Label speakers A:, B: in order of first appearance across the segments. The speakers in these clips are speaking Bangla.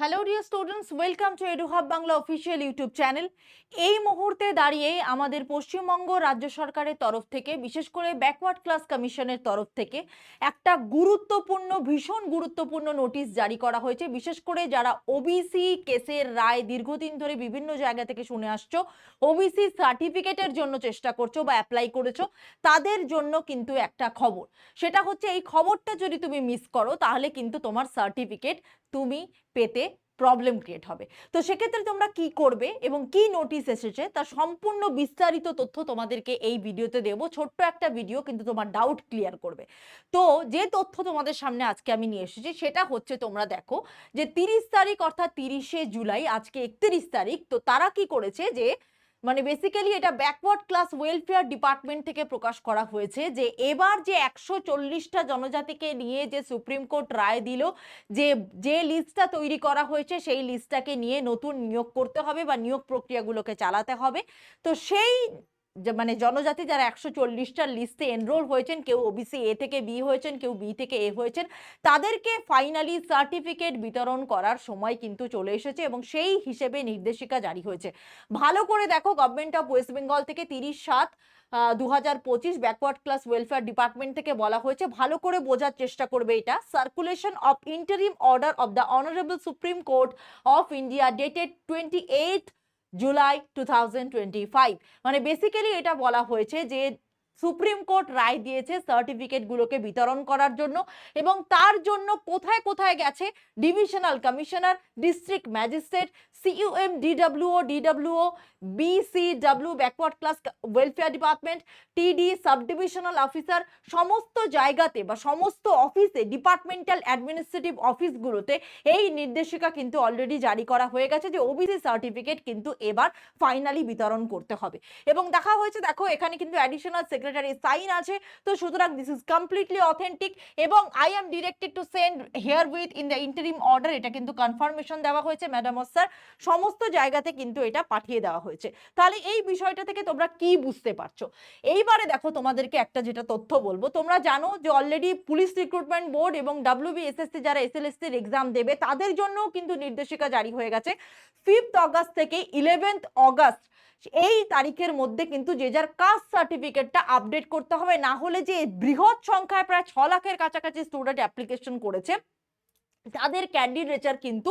A: Hello dear students welcome to Eduhub Bangla official YouTube channel এই মুহূর্তে দাঁড়িয়ে আমাদের পশ্চিমবঙ্গ রাজ্য সরকারের তরফ থেকে, বিশেষ করে ব্যাকওয়ার্ড ক্লাস কমিশনের তরফ থেকে, একটা গুরুত্বপূর্ণ, ভীষণ গুরুত্বপূর্ণ নোটিশ জারি করা হয়েছে। বিশেষ করে যারা ওবিসি কেসের রায় দীর্ঘদিন ধরে বিভিন্ন জায়গা থেকে শুনে আসছো ওবিসি সার্টিফিকেটের জন্য চেষ্টা করছ বা অ্যাপ্লাই করেছ, তাদের জন্য কিন্তু একটা খবর। সেটা হচ্ছে এই খবরটা যদি তুমি মিস করো, তাহলে কিন্তু তোমার সার্টিফিকেট তুমি পেতে প্রবলেম ক্রিয়েট হবে। তো সেক্ষেত্রে তোমরা কি করবে এবং কি নোটিশ এসেছে তার সম্পূর্ণ বিস্তারিত তথ্য তোমাদেরকে এই ভিডিওতে দেব। ছোট্ট একটা ভিডিও কিন্তু তোমার ডাউট ক্লিয়ার করবে। তো যে তথ্য তোমাদের সামনে আজকে আমি নিয়ে এসেছি সেটা হচ্ছে তোমরা দেখো যে তিরিশ তারিখ অর্থাৎ তিরিশে জুলাই, আজকে একত্রিশ তারিখ, তো তারা কি করেছে যে মানে বেসিক্যালি এটা ব্যাকওয়ার্ড ক্লাস ওয়েলফেয়ার ডিপার্টমেন্ট থেকে প্রকাশ করা হয়েছে যে এবার যে একশো চল্লিশটা জনজাতিকে নিয়ে যে সুপ্রিম কোর্ট রায় দিল, যে যে লিস্টটা তৈরি করা হয়েছে সেই লিস্টটাকে নিয়ে নতুন নিয়োগ করতে হবে বা নিয়োগ প্রক্রিয়াগুলোকে চালাতে হবে। তো সেই মানে জনজাতি যারা একশো চল্লিশটার লিস্টে এনরোল হয়েছেন, কেউ ওবিসি এ থেকে বি হয়েছেন, কেউ বি থেকে এ হয়েছেন, তাদেরকে ফাইনালি সার্টিফিকেট বিতরণ করার সময় কিন্তু চলে এসেছে এবং সেই হিসেবে নির্দেশিকা জারি হয়েছে। ভালো করে দেখো গভর্নমেন্ট অফ ওয়েস্ট বেঙ্গল থেকে তিরিশ সাত দু হাজার পঁচিশ ব্যাকওয়ার্ড ক্লাস ওয়েলফেয়ার ডিপার্টমেন্ট থেকে বলা হয়েছে। ভালো করে বোঝার চেষ্টা করবে এটা। Circulation of interim order of the honourable supreme court of India dated twenty eight July two মানে বেসিক্যালি এটা বলা হয়েছে যে সুপ্রিম কোর্ট রায় দিয়েছে সার্টিফিকেটগুলোকে বিতরণ করার জন্য এবং তার জন্য কোথায় কোথায় গেছে? Divisional commissioner district magistrate CUM DWO DWO BCW backward class welfare department TD sub divisional officer সমস্ত জায়গাতে বা সমস্ত অফিসে ডিপার্টমেন্টাল অ্যাডমিনিস্ট্রেটিভ অফিসগুলোতে এই নির্দেশিকা কিন্তু অলরেডি জারি করা হয়ে গেছে যে ওবিসি সার্টিফিকেট কিন্তু এবার ফাইনালি বিতরণ করতে হবে। এবং দেখা হয়েছে, দেখো, এখানে কিন্তু অ্যাডিশনাল সেক্রেটারি সাইন আছে। তো সুতরাং দিস ইজ কমপ্লিটলি অথেন্টিক এবং I am directed to send herewith in the interim order এটা কিন্তু কনফার্মেশন দেওয়া হয়েছে ম্যাডাম স্যার সমস্ত জায়গাতে কিন্তু এটা পাঠিয়ে দেওয়া হয়েছে। তাহলে এই বিষয়টা থেকে তোমরা কি বুঝতে পারছ? এইবারে দেখো তোমাদেরকে একটা যেটা তথ্য বলব। তোমরা জানো যে অলরেডি পুলিশ রিক্রুটমেন্ট বোর্ড এবং ডাব্লিউবিএসএসসি যারা এস এল এসএলএসসির এক্সাম দেবে, তাদের জন্যও কিন্তু নির্দেশিকা জারি হয়ে গেছে। ফিফথ অগাস্ট থেকে ইলেভেন্থ অগাস্ট এই তারিখের মধ্যে কিন্তু যে যার কাস্ট সার্টিফিকেটটা আপডেট করতে হবে। না হলে যে বৃহৎ সংখ্যায় প্রায় ছ লাখের কাছাকাছি স্টুডেন্ট অ্যাপ্লিকেশন করেছে তাদের ক্যান্ডিডেচার কিন্তু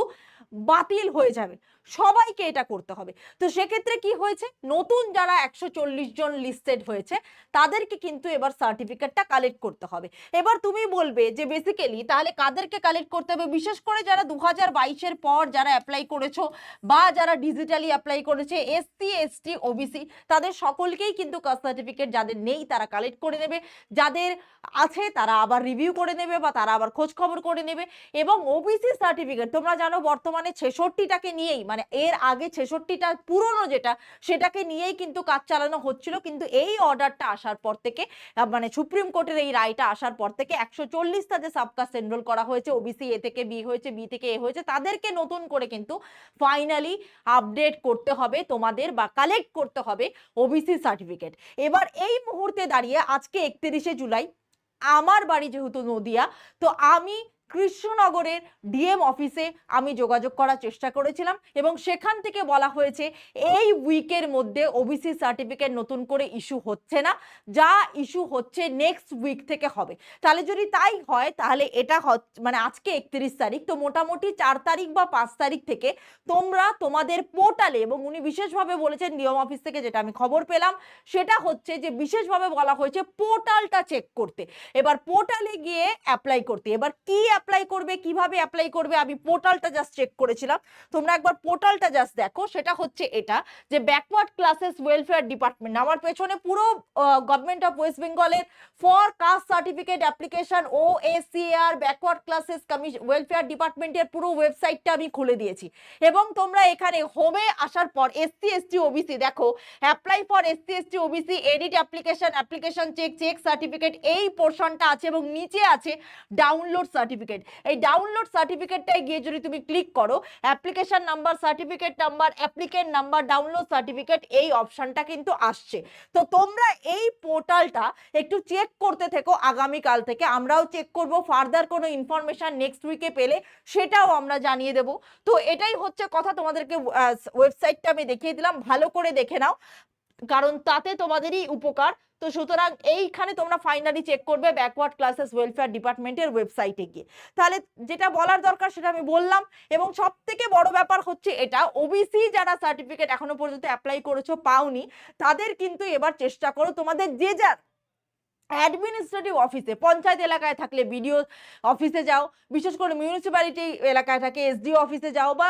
A: বাতিল হয়ে যাবে। সবাইকে এটা করতে হবে। তো সেক্ষেত্রে কি হয়েছে? নতুন যারা একশো চল্লিশ জন লিস্টেড হয়েছে, তাদেরকে কিন্তু এবার সার্টিফিকেটটা কালেক্ট করতে হবে। এবার তুমি বলবে যে বেসিক্যালি তাহলে কাদেরকে কালেক্ট করতে হবে? বিশেষ করে যারা দু হাজার বাইশের পর যারা অ্যাপ্লাই করেছ বা যারা ডিজিটালি অ্যাপ্লাই করেছে এসসি এসটি ওবিসি তাদের সকলকেই কিন্তু কাস্ট সার্টিফিকেট যাদের নেই তারা কালেক্ট করে নেবে। যাদের আছে তারা আবার রিভিউ করে নেবে বা তারা আবার খোঁজ খবর করে নেবে। এবং ওবিসি সার্টিফিকেট তোমরা জানো বর্তমানে ছেষট্টিটাকে নিয়েই মানে এর আগে ছেষট্টিটা পুরনো যেটা, সেটাকে নিয়েই কিন্তু কাজ চালানো হচ্ছিল, কিন্তু এই অর্ডারটা আসার পর থেকে মানে সুপ্রিম কোর্টের এই রায়টা আসার পর থেকে একশো চল্লিশটা যে সাবকাস্ট এনরোল করা হয়েছে ওবিসি এ থেকে বি হয়েছে বি থেকে এ হয়েছে, তাদেরকে নতুন করে কিন্তু ফাইনালি আপডেট করতে হবে তোমাদের বা কালেক্ট করতে হবে ওবিসি সার্টিফিকেট এবার এই মুহূর্তে দাঁড়িয়ে আজকে একত্রিশে জুলাই, আমার বাড়ি যেহেতু নদিয়া, তো আমি কৃষ্ণনগরের ডিএম অফিসে আমি যোগাযোগ করার চেষ্টা করেছিলাম এবং সেখান থেকে বলা হয়েছে, এই উইকের মধ্যে ওবিসি সার্টিফিকেট নতুন করে ইস্যু হচ্ছে না, যা ইস্যু হচ্ছে নেক্সট উইক থেকে হবে। তাহলে যদি তাই হয়, তাহলে এটা মানে আজকে একত্রিশ তারিখ, তো মোটামুটি চার তারিখ বা পাঁচ তারিখ থেকে তোমরা তোমাদের পোর্টালে, এবং উনি বিশেষভাবে বলেছেন নিয়ম অফিস থেকে যেটা আমি খবর পেলাম, সেটা হচ্ছে যে বিশেষভাবে বলা হয়েছে পোর্টালটা চেক করতে। এবার পোর্টালে গিয়ে অ্যাপ্লাই করতে। এবার কি অ্যাপ্লাই করবে, কীভাবে অ্যাপ্লাই করবে, আমি পোর্টালটা জাস্ট চেক করেছিলাম। তোমরা একবার পোর্টালটা জাস্ট দেখো, সেটা হচ্ছে এটা, যে ব্যাকওয়ার্ড ক্লাসেস ওয়েলফেয়ার ডিপার্টমেন্ট আমার পেছনে পুরো গভর্নমেন্ট অফ ওয়েস্ট বেঙ্গলের for caste certificate application O ACR backward classes commission welfare ডিপার্টমেন্টের পুরো ওয়েবসাইটটা আমি খুলে দিয়েছি। এবং তোমরা এখানে হোমে আসার পর এসসি এসটি ওবিসি দেখো apply for SC ST OBC edit application application check check certificate এই পোর্শনটা আছে এবং নিচে আছে ডাউনলোড সার্টিফিকেট সার্টিফিকেট এই ডাউনলোড সার্টিফিকেটটাই গিয়ে যদি তুমি ক্লিক করো application number certificate number applicant number download certificate এই অপশনটা কিন্তু আসছে। তো তোমরা এই পোর্টালটা একটু চেক করতে থেকো আগামীকাল থেকে। আমরাও চেক করব ফার্দার কোনো ইনফরমেশন নেক্সট উইকে পেলে সেটাও আমরা জানিয়ে দেব। তো এটাই হচ্ছে কথা, তোমাদেরকে ওয়েবসাইটটা আমি দেখিয়ে দিলাম। ভালো করে দেখে নাও। কারণ তাতে তোমাদেরই উপকার। তো সুতরাং এইখানে তোমরা ফাইনালি চেক করবে ব্যাকওয়ার্ড ক্লাসেস ওয়েলফেয়ার ডিপার্টমেন্টের ওয়েবসাইটে গিয়ে। তাহলে যেটা বলার দরকার সেটা আমি বললাম এবং সব থেকে বড় ব্যাপার হচ্ছে এটা ওবিসি যারা সার্টিফিকেট এখনও পর্যন্ত অ্যাপ্লাই করেছ পাওনি, তাদের কিন্তু এবার চেষ্টা করো তোমাদের যে যার অ্যাডমিনিস্ট্রেটিভ অফিসে পঞ্চায়েত এলাকায় থাকলে বিডিও অফিসে যাও, বিশেষ করে মিউনিসিপ্যালিটি এলাকায় থাকে এসডিও অফিসে যাও বা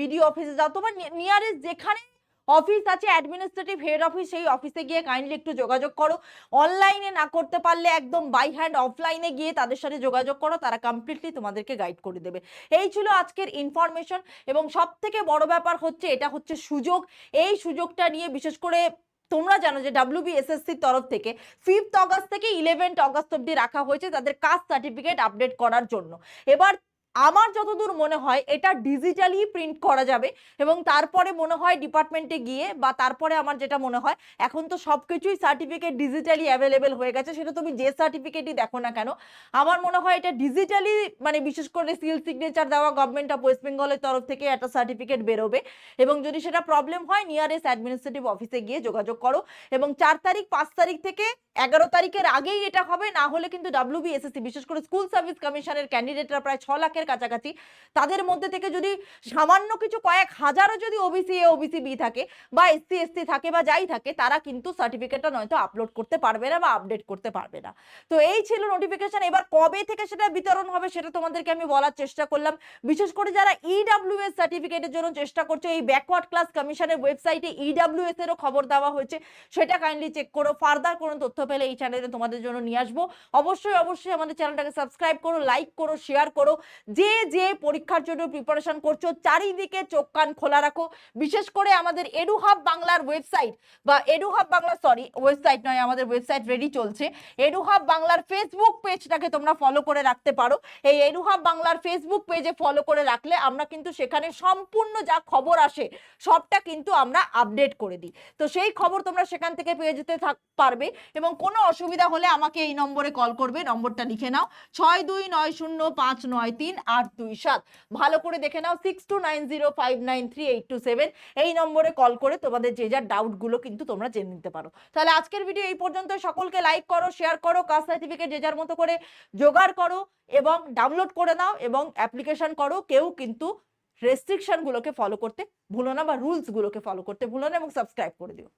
A: বিডিও অফিসে যাও, তোমার নিয়ারেস্ট যেখানে অফিস আছে অ্যাডমিনিস্ট্রেটিভ হেড অফিস সেই অফিসে গিয়ে কাইন্ডলি একটু যোগাযোগ করো। অনলাইনে না করতে পারলে একদম বাই হ্যান্ড অফলাইনে গিয়ে তাদের সাথে যোগাযোগ করো, তারা কমপ্লিটলি তোমাদেরকে গাইড করে দেবে। এই ছিল আজকের ইনফরমেশন এবং সব থেকে বড় ব্যাপার হচ্ছে, এটা হচ্ছে সুযোগ। এই সুযোগটা নিয়ে বিশেষ করে তোমরা জানো যে ডাব্লিউবিএসএসসির তরফ থেকে ফিফথ অগস্ট থেকে ইলেভেন্থ অগস্ট অব্দি রাখা হয়েছে তাদের কাস্ট সার্টিফিকেট আপডেট করার জন্য। এবার আমার যতদূর মনে হয়, এটা ডিজিটালি প্রিন্ট করা যাবে এবং তারপরে মনে হয় ডিপার্টমেন্টে গিয়ে বা তারপরে আমার যেটা মনে হয়, এখন তো সব কিছুই সার্টিফিকেট ডিজিটালি অ্যাভেলেবেল হয়ে গেছে, সেটা তুমি যে সার্টিফিকেটই দেখো না কেন, আমার মনে হয় এটা ডিজিটালি মানে বিশেষ করে সিল সিগনেচার দেওয়া গভর্নমেন্ট অফ ওয়েস্ট বেঙ্গলের তরফ থেকে একটা সার্টিফিকেট বেরোবে এবং যদি সেটা প্রবলেম হয় নিয়ারেস্ট অ্যাডমিনিস্ট্রেটিভ অফিসে গিয়ে যোগাযোগ করো এবং চার তারিখ, পাঁচ তারিখ থেকে এগারো তারিখের আগেই এটা হবে, না হলে কিন্তু ডাব্লিউবিএসএসসি বিশেষ করে স্কুল সার্ভিস কমিশনের ক্যান্ডিডেটরা প্রায় ছ লাখের কাছাকাছি। তাদের মধ্যে থেকে যদি সামান্য কিছু কয়েক হাজারও যদি ওবিসি এ ওবিসি বি থাকে বা এসসি এসটি থাকে বা যাই থাকে, তারা কিন্তু সার্টিফিকেটটা নয়তো আপলোড করতে পারবে না বা আপডেট করতে পারবে না। তো এই ছিল নোটিফিকেশন এবার কবে থেকে সেটা বিতরণ হবে সেটা তোমাদেরকে আমি বলার চেষ্টা করলাম। বিশেষ করে যারা ইডাব্লিউএস সার্টিফিকেটের জন্য চেষ্টা করছে, এই ব্যাকওয়ার্ড ক্লাস কমিশনের ওয়েবসাইটে ইডাব্লিউএস এরও খবর দেওয়া হয়েছে, সেটা কাইন্ডলি চেক করো। ফার্দার কোনো তথ্য পেলে এই চ্যানেলে তোমাদের জন্য নিয়ে আসব। অবশ্যই অবশ্যই আমাদের চ্যানেলটাকে সাবস্ক্রাইব করো লাইক করো শেয়ার করো। যে যে পরীক্ষার জন্য প্রিপারেশন করছ, চারিদিকে চোখ কান খোলা রাখো। বিশেষ করে আমাদের এডুহাব বাংলার ওয়েবসাইট বা এডুহাব বাংলা সরি ওয়েবসাইট নয়, আমাদের ওয়েবসাইট রেডি চলছে। এডুহাব বাংলার ফেসবুক পেজটাকে তোমরা ফলো করে রাখতে পারো। এই এডুহাব বাংলার ফেসবুক পেজে ফলো করে রাখলে আমরা কিন্তু সেখানে সম্পূর্ণ যা খবর আসে, সবটা কিন্তু আমরা আপডেট করে দিই। তো সেই খবর তোমরা সেখান থেকে পেয়ে যেতে থাক, পারবে এবং কোনো অসুবিধা হলে আমাকে এই নম্বরে কল করবে, নম্বরটা লিখে নাও। ছয় দুই নয় শূন্য পাঁচ নয় তিন আট দুই সাত। ভালো করে দেখে নাও six two nine zero five nine three eight two seven এই নম্বরে কল করে তোমাদের যে যার ডাউটগুলো কিন্তু তোমরা জেনে নিতে পারো। তাহলে আজকের ভিডিও এই পর্যন্ত সকলকে লাইক করো শেয়ার করো কাস্ট সার্টিফিকেট যে যার মতো করে জোগাড় করো এবং ডাউনলোড করে নাও এবং অ্যাপ্লিকেশন করো। কেউ কিন্তু রেস্ট্রিকশনগুলোকে ফলো করতে ভুলো না বা রুলসগুলোকে ফলো করতে ভুলো না এবং সাবস্ক্রাইব করে দিও।